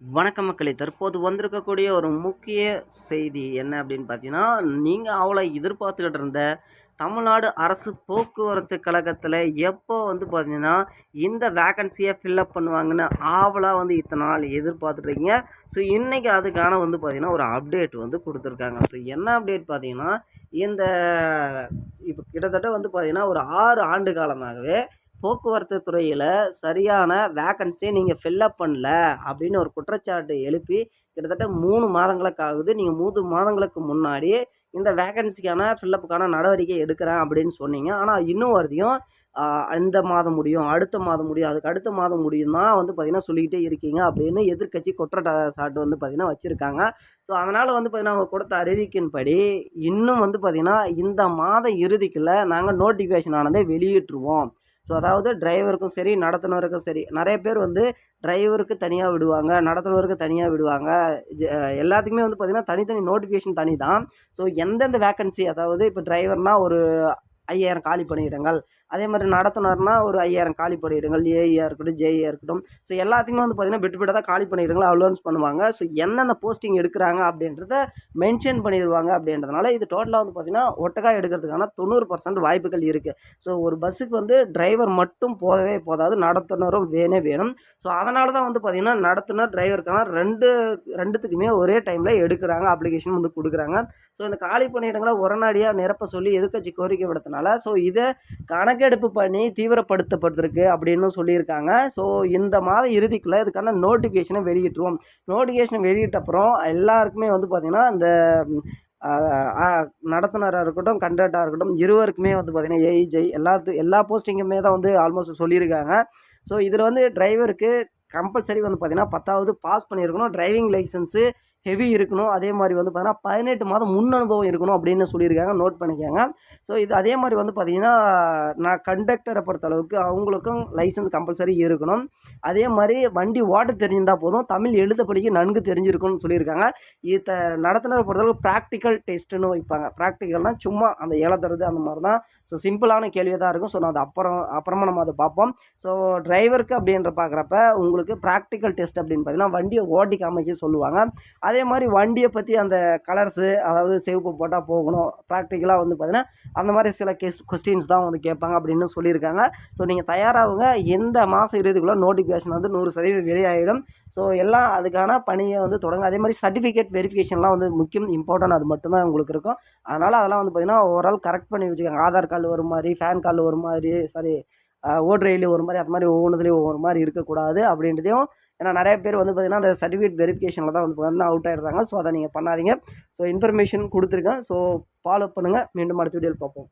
வணக்க மக்களை. தற்போது வந்திருக்கக்கூடிய ஒரு முக்கிய செய்தி என்ன அப்படின்னு பார்த்தீங்கன்னா நீங்கள் அவ்வளோ எதிர்பார்த்துக்கிட்டு இருந்த தமிழ்நாடு அரசு போக்குவரத்து கழகத்தில் எப்போ வந்து பார்த்தீங்கன்னா இந்த வேக்கன்சியை ஃபில்லப் பண்ணுவாங்கன்னு ஆவலாக வந்து இத்தனை நாள் எதிர்பார்த்துட்ருக்கீங்க. ஸோ இன்றைக்கி அதுக்கான வந்து பார்த்திங்கன்னா ஒரு அப்டேட் வந்து கொடுத்துருக்காங்க. ஸோ என்ன அப்டேட் பார்த்தீங்கன்னா இந்த இப்போ கிட்டத்தட்ட வந்து பார்த்திங்கன்னா ஒரு ஆறு ஆண்டு காலமாகவே போக்குவரத்து துறையில் சரியான வேக்கன்சியை நீங்கள் ஃபில்லப் பண்ணல அப்படின்னு ஒரு குற்றச்சாட்டு எழுப்பி கிட்டத்தட்ட மூணு மாதங்களுக்கு ஆகுது நீங்கள் மூணு மாதங்களுக்கு முன்னாடி இந்த வேக்கன்சிக்கான ஃபில்லப்புக்கான நடவடிக்கை எடுக்கிறேன் அப்படின்னு சொன்னீங்க. ஆனால் இன்னும் வரையும் இந்த மாதம் முடியும் அடுத்த மாதம் முடியும் அதுக்கு அடுத்த மாதம் முடியும் தான் வந்து பார்த்திங்கன்னா சொல்லிக்கிட்டே இருக்கீங்க அப்படின்னு எதிர்க்கட்சி குற்றச்சாட்டு வந்து பார்த்திங்கன்னா வச்சுருக்காங்க. ஸோ அதனால் வந்து பார்த்திங்கன்னா அவங்க கொடுத்த அறிவிக்கின்படி இன்னும் வந்து பார்த்திங்கன்னா இந்த மாத இறுதிக்குள்ளே நாங்கள் நோட்டிஃபிகேஷன் ஆனதை வெளியிட்டுருவோம். ஸோ அதாவது டிரைவருக்கும் சரி நடத்துனருக்கும் சரி நிறைய பேர் வந்து டிரைவருக்கு தனியாக விடுவாங்க நடத்துனருக்கு தனியாக விடுவாங்க. எல்லாத்துக்குமே வந்து பார்த்திங்கன்னா தனித்தனி நோட்டிஃபிகேஷன் தனி தான் ஸோ எந்தெந்த வேக்கன்சி அதாவது இப்போ டிரைவர்னால் ஒரு ஐயாயிரம் காலி பணியிடங்கள் அதே மாதிரி நடத்துனர்னா ஒரு ஐயாயிரம் காலி பணியிடங்கள் ஏஐயாக இருக்கட்டும் ஜேஇயாக இருக்கட்டும். ஸோ எல்லாத்தையுமே வந்து பார்த்திங்கன்னா விட்டு விட்டு தான் காலி பணியிடங்களை அலோன்ஸ் பண்ணுவாங்க. ஸோ எந்தெந்த போஸ்டிங் எடுக்கிறாங்க அப்படின்றத மென்ஷன் பண்ணிடுவாங்க அப்படின்றதுனால இது டோட்டலாக வந்து பார்த்திங்கன்னா ஒட்டக்காக எடுக்கிறதுக்கான தொண்ணூறு பர்சன்ட் வாய்ப்புகள் இருக்குது ஸோ ஒரு பஸ்ஸுக்கு வந்து டிரைவர் மட்டும் போதவே போதாது நடத்துனரும் வேணே வேணும். ஸோ அதனால தான் வந்து பார்த்திங்கன்னா நடத்துனர் டிரைவருக்கான ரெண்டு ரெண்டுத்துக்குமே ஒரே டைமில் எடுக்கிறாங்க அப்ளிகேஷன் வந்து கொடுக்குறாங்க. ஸோ இந்த காலி பணியிடங்களை உடனடியாக நிரப்ப சொல்லி எதிர்கட்சி கோரிக்கை இருக்கிறதுனால ஸோ இதை கணக்கெடுப்பு பண்ணி தீவிரப்படுத்தப்பட்டிருக்கு அப்படின்னு சொல்லியிருக்காங்க. ஸோ இந்த மாத இறுதிக்குள்ளே இதுக்கான நோட்டிஃபிகேஷனை வெளியிட்டுருவோம். நோட்டிஃபிகேஷனை வெளியிட்ட அப்புறம் எல்லாருக்குமே வந்து பார்த்திங்கன்னா அந்த நடத்துனராக இருக்கட்டும் கண்டக்டாக இருக்கட்டும் இருவருக்குமே வந்து பார்த்திங்கன்னா ஏஐஜெய் எல்லாத்து எல்லா போஸ்டிங்குமே தான் வந்து ஆல்மோஸ்ட் சொல்லியிருக்காங்க. ஸோ இதில் வந்து டிரைவருக்கு கம்பல்சரி வந்து பார்த்திங்கன்னா பத்தாவது பாஸ் பண்ணியிருக்கணும். டிரைவிங் லைசன்ஸு ஹெவி இருக்கணும். அதே மாதிரி வந்து பார்த்தீங்கன்னா பதினெட்டு மாதம் முன் அனுபவம் இருக்கணும் அப்படின்னு சொல்லியிருக்காங்க. நோட் பண்ணிக்கோங்க. ஸோ இது அதே மாதிரி வந்து பார்த்திங்கன்னா நான் கண்டக்டரை பொறுத்த அளவுக்கு அவங்களுக்கும் லைசன்ஸ் கம்பல்சரி இருக்கணும். அதே மாதிரி வண்டி ஓட்ட தெரிஞ்சிருந்தால் போதும். தமிழ் எழுத படிக்க நன்கு தெரிஞ்சிருக்கணும்னு சொல்லியிருக்காங்க. இதை நடத்துனரை பொறுத்தளவுக்கு ப்ராக்டிக்கல் டெஸ்ட்டுன்னு வைப்பாங்க. ப்ராக்டிக்கல்னால் சும்மா அந்த ஏலத்துறது அந்த மாதிரி தான் ஸோ சிம்பிளான கேள்வியாக தான் இருக்கும். ஸோ நான் அது அப்புறம் அப்புறமா நம்ம அதை பார்ப்போம். ஸோ டிரைவருக்கு அப்படின்ற பார்க்குறப்ப உங்களுக்கு ப்ராக்டிக்கல் டெஸ்ட் அப்படின்னு பார்த்தீங்கன்னா வண்டியை ஓட்டி காமிக்க சொல்லுவாங்க. அதே மாதிரி வண்டியை பற்றி அந்த கலர்ஸு அதாவது சிவப்பு போட்டால் போகணும். ப்ராக்டிக்கலாக வந்து பார்த்திங்கன்னா அந்த மாதிரி சில கெஸ் கொஸ்டின்ஸ் தான் வந்து கேட்பாங்க அப்படின்னு சொல்லியிருக்காங்க. ஸோ நீங்கள் தயாராகுங்க. எந்த மாதம் இறுதிக்குள்ளே நோட்டிஃபிகேஷன் வந்து நூறு சதவீதம் வெளியாகிடும் ஸோ எல்லாம் அதுக்கான பணியை வந்து தொடங்க அதே மாதிரி சர்டிஃபிகேட் வெரிஃபிகேஷன்லாம் வந்து முக்கியம் இம்பார்ட்டன்ட் அது மட்டும்தான் உங்களுக்கு இருக்கும். அதனால் அதெல்லாம் வந்து பார்த்திங்கன்னா ஓவரால் கரெக்ட் பண்ணி வச்சுக்கோங்க. ஆதார் கார்டு ஒரு மாதிரி ஃபேன் கார்டு ஒரு மாதிரி சாரி ஓட்டர் ஐடி ஒரு மாதிரி அது மாதிரி ஒவ்வொன்றுலேயும் ஒவ்வொரு மாதிரி இருக்கக்கூடாது அப்படின்றதையும் ஏன்னா நிறைய பேர் வந்து பார்த்திங்கன்னா அந்த சர்டிஃபிகேட் வெரிஃபிகேஷனில் தான் வந்து பார்த்தீங்கன்னா அவுட் ஆகிடுறாங்க ஸோ அதை நீங்கள் பண்ணாதீங்க. ஸோ இன்ஃபர்மேஷன் கொடுத்துருக்கேன் ஸோ ஃபாலோ பண்ணுங்கள் மீண்டும் அடுத்த வீடியோவில் பார்ப்போம்.